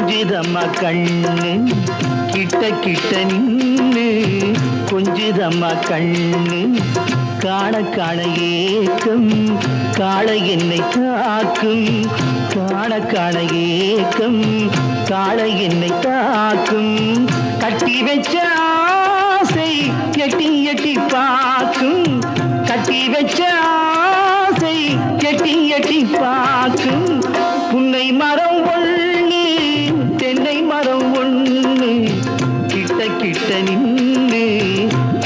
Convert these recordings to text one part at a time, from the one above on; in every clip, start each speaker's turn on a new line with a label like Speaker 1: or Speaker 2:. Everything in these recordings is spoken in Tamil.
Speaker 1: கொஞ்சிதம்மா கண்ணு கிட்ட கிட்ட நின்று கொஞ்சிதம்மா கண்ணு காண காண ஏக்கம் காளை என்னை தாக்கும். காண காண ஏக்கம் காளை என்னை தாக்கும். கட்டி வச்ச ஆசை எட்டி எட்டி பார்க்கும். கட்டி வச்ச கிட்ட நின்று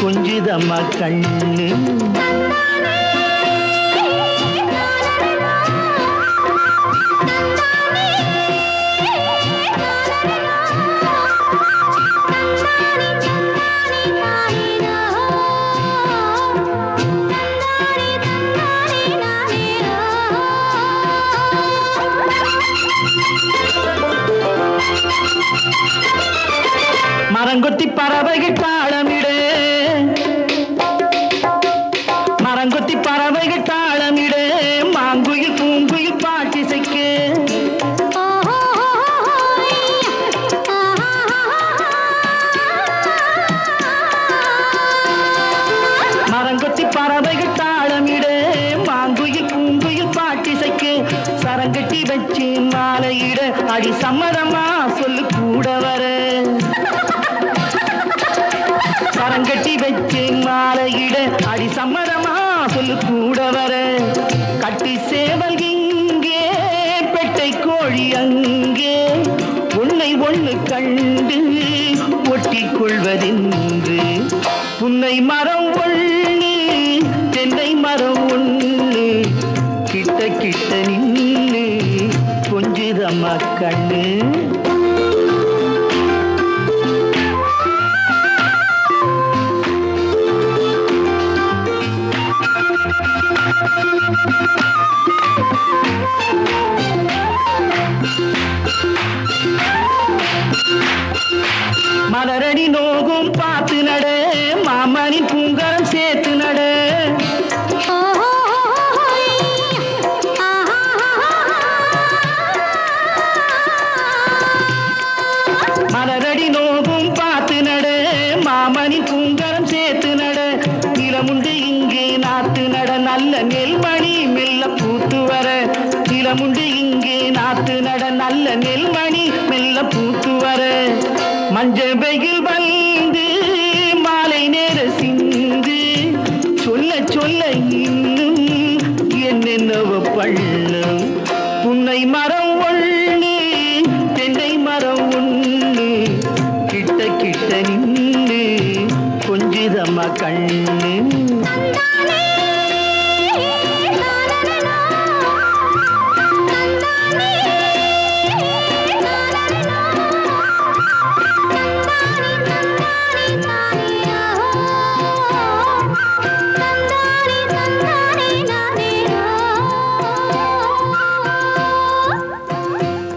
Speaker 1: கொஞ்சிதம்மா கண்ணு மரங்கொத்தி பறவைகள் தாளமிடு. மரங்கொத்தி பறவைகள் தாளமிடு. மாங்குயில் பூங்குயில் பாட்டிசைக்கு. மரங்கொத்தி பறவைகள் தாளமிடு. மாங்குயில் பூங்குயில் பாட்டிசைக்கு. சரங்கட்டி வச்சு மாலையிட. அடி சம்மதமா சொல்லு கூட வர. அடி சம்மதமா சொல்லு கூட வர. கட்டி சேவல் இங்கே பெட்டை கோழி அங்கே. உன்னை ஒண்ணு கண்டு ஒட்டிக் கொள்வதென்று. புன்னை மரம் கொள்ள மலரடி நோகும் பார்த்து நட மாமனின் பூங்கரம் சேர்த்து நட. வர. நிலமுண்டு இங்கே நாத்து நட நல்ல நெல்மணி மெல்ல பூத்து வர. மஞ்ச வெயில் வந்து மாலை நேர சிந்து சொல்ல சொல்ல இன்னும் என்னென்னவ பள்ளம் புன்னை மரம் ஒண்ணு தென்னை மரம் ஒண்ணு கிட்ட கிட்ட நின்று கொஞ்சிதம்மா கண்ணு.